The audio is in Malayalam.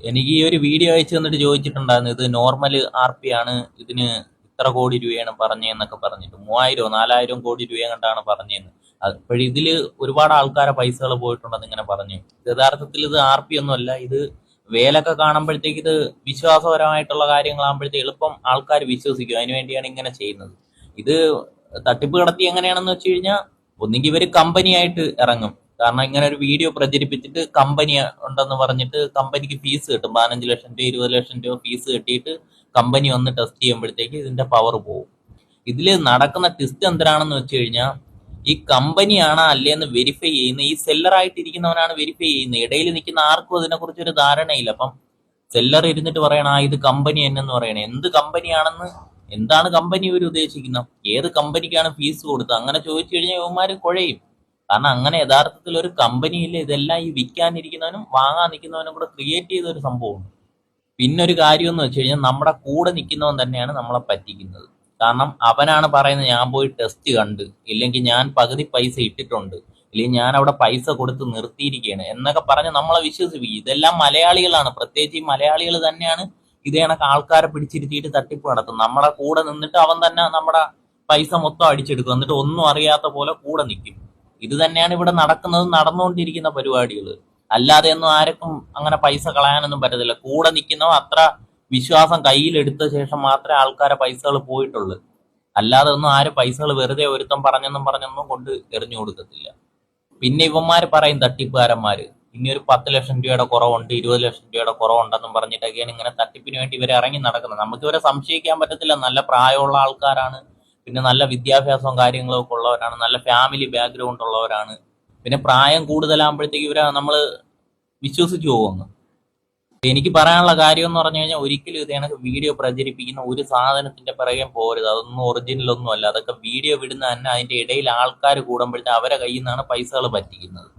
എനിക്ക് ഈ ഒരു വീഡിയോ അയച്ചു തന്നിട്ട് ചോദിച്ചിട്ടുണ്ടായിരുന്നു ഇത് നോർമൽ ആർ പി ആണ് ഇതിന് ഇത്ര കോടി രൂപയാണ് പറഞ്ഞതെന്നൊക്കെ പറഞ്ഞിട്ട്. മൂവായിരോ നാലായിരം കോടി രൂപ കണ്ടാണ് പറഞ്ഞതെന്ന്. അപ്പോഴും ഇതിൽ ഒരുപാട് ആൾക്കാരെ പൈസകൾ പോയിട്ടുണ്ടെന്ന് ഇങ്ങനെ പറഞ്ഞു. യഥാർത്ഥത്തിൽ ഇത് ആർ പി ഒന്നുമല്ല ഇത് വേലൊക്കെ കാണുമ്പോഴത്തേക്ക് ഇത് വിശ്വാസപരമായിട്ടുള്ള കാര്യങ്ങളാകുമ്പോഴത്തേക്ക് എളുപ്പം ആൾക്കാർ വിശ്വസിക്കും. അതിനുവേണ്ടിയാണ് ഇങ്ങനെ ചെയ്യുന്നത്. ഇത് തട്ടിപ്പ് കടത്തി എങ്ങനെയാണെന്ന് വെച്ച് കഴിഞ്ഞാൽ ഒന്നുകിൽ ഇവർ കമ്പനിയായിട്ട് ഇറങ്ങും. കാരണം ഇങ്ങനെ ഒരു വീഡിയോ പ്രചരിപ്പിച്ചിട്ട് കമ്പനി ഉണ്ടെന്ന് പറഞ്ഞിട്ട് കമ്പനിക്ക് ഫീസ് കിട്ടും. പതിനഞ്ച് ലക്ഷം രൂപ ഇരുപത് ലക്ഷം രൂപ ഫീസ് കിട്ടിയിട്ട് കമ്പനി വന്ന് ടെസ്റ്റ് ചെയ്യുമ്പോഴത്തേക്ക് ഇതിന്റെ പവർ പോകും. ഇതിൽ നടക്കുന്ന ടെസ്റ്റ് എന്തിനാണെന്ന് വെച്ച് കഴിഞ്ഞാൽ ഈ കമ്പനിയാണ് അല്ലേന്ന് വെരിഫൈ ചെയ്യുന്ന ഈ സെല്ലറായിട്ട് ആയിട്ടിരിക്കുന്നവനാണ് വെരിഫൈ ചെയ്യുന്നത്. ഇടയിൽ നിൽക്കുന്ന ആർക്കും അതിനെക്കുറിച്ച് ഒരു ധാരണയില്ല. അപ്പം സെല്ലർ ഇരുന്നിട്ട് പറയണ ആ ഇത് കമ്പനി എന്നെന്ന് പറയണേ. എന്ത് കമ്പനിയാണെന്ന് എന്താണ് കമ്പനി ഇവർ ഉദ്ദേശിക്കുന്നത്? ഏത് കമ്പനിക്കാണ് ഫീസ് കൊടുത്തത്? അങ്ങനെ ചോദിച്ചു കഴിഞ്ഞാൽ യുവമാർ കുഴയും. കാരണം അങ്ങനെ യഥാർത്ഥത്തിൽ ഒരു കമ്പനിയിൽ ഇതെല്ലാം ഈ വിൽക്കാനിരിക്കുന്നവനും വാങ്ങാൻ നിൽക്കുന്നവനും കൂടെ ക്രിയേറ്റ് ചെയ്ത ഒരു സംഭവമുണ്ട്. പിന്നെ ഒരു കാര്യം എന്ന് വെച്ച് കഴിഞ്ഞാൽ നമ്മുടെ കൂടെ നിൽക്കുന്നവൻ തന്നെയാണ് നമ്മളെ പറ്റിക്കുന്നത്. കാരണം അവനാണ് പറയുന്നത് ഞാൻ പോയി ടെസ്റ്റ് കണ്ട് ഇല്ലെങ്കിൽ ഞാൻ പകുതി പൈസ ഇട്ടിട്ടുണ്ട് ഇല്ലെങ്കിൽ ഞാൻ അവിടെ പൈസ കൊടുത്ത് നിർത്തിയിരിക്കുകയാണ് എന്നൊക്കെ പറഞ്ഞ് നമ്മളെ വിശ്വസിപ്പിക്കും. ഇതെല്ലാം മലയാളികളാണ്. പ്രത്യേകിച്ച് ഈ മലയാളികൾ തന്നെയാണ് ഇതേ കണക്ക് ആൾക്കാരെ പിടിച്ചിരുത്തിയിട്ട് തട്ടിപ്പ് നടത്തും നമ്മുടെ കൂടെ നിന്നിട്ട് അവൻ തന്നെ നമ്മുടെ പൈസ മൊത്തം അടിച്ചെടുക്കും. എന്നിട്ട് ഒന്നും അറിയാത്ത പോലെ കൂടെ നിൽക്കും. ഇത് തന്നെയാണ് ഇവിടെ നടക്കുന്നത് നടന്നുകൊണ്ടിരിക്കുന്ന പരിപാടികൾ അല്ലാതെ ഒന്നും ആർക്കും അങ്ങനെ പൈസ കളയാനൊന്നും പറ്റത്തില്ല. കൂടെ നിൽക്കുന്നവ അത്ര വിശ്വാസം കയ്യിലെടുത്ത ശേഷം മാത്രമേ ആൾക്കാരെ പൈസകൾ പോയിട്ടുള്ളൂ. അല്ലാതെ ഒന്നും ആരും പൈസകൾ വെറുതെ ഒരുത്തം പറഞ്ഞെന്നും പറഞ്ഞൊന്നും കൊണ്ട് എറിഞ്ഞു കൊടുക്കത്തില്ല. പിന്നെ ഇവന്മാര് പറയും തട്ടിപ്പുകാരന്മാര് ഇനി ഒരു പത്ത് ലക്ഷം രൂപയുടെ കുറവുണ്ട് ഇരുപത് ലക്ഷം രൂപയുടെ കുറവുണ്ടെന്നും പറഞ്ഞിട്ടൊക്കെയാണ് ഇങ്ങനെ തട്ടിപ്പിന് വേണ്ടി ഇവരെ ഇറങ്ങി നടക്കുന്നത്. നമുക്ക് ഇവരെ സംശയിക്കാൻ പറ്റത്തില്ല. നല്ല പ്രായമുള്ള ആൾക്കാരാണ് പിന്നെ നല്ല വിദ്യാഭ്യാസവും കാര്യങ്ങളും ഒക്കെ ഉള്ളവരാണ് നല്ല ഫാമിലി ബാക്ക്ഗ്രൗണ്ട് ഉള്ളവരാണ്. പിന്നെ പ്രായം കൂടുതലാകുമ്പോഴത്തേക്ക് ഇവരെ നമ്മൾ വിശ്വസിച്ചു പോകുന്നു. എനിക്ക് പറയാനുള്ള കാര്യം എന്ന് പറഞ്ഞു കഴിഞ്ഞാൽ ഒരിക്കലും ഇത് കണക്ക് വീഡിയോ പ്രചരിപ്പിക്കുന്ന ഒരു സാധനത്തിന്റെ പിറകെ പോരുത്. അതൊന്നും ഒറിജിനൽ ഒന്നും അല്ല. അതൊക്കെ വീഡിയോ വിടുന്ന തന്നെ അതിന്റെ ഇടയിൽ ആൾക്കാർ കൂടുമ്പോഴത്തെ അവരെ കയ്യിൽ നിന്നാണ് പൈസകൾ പറ്റിക്കുന്നത്.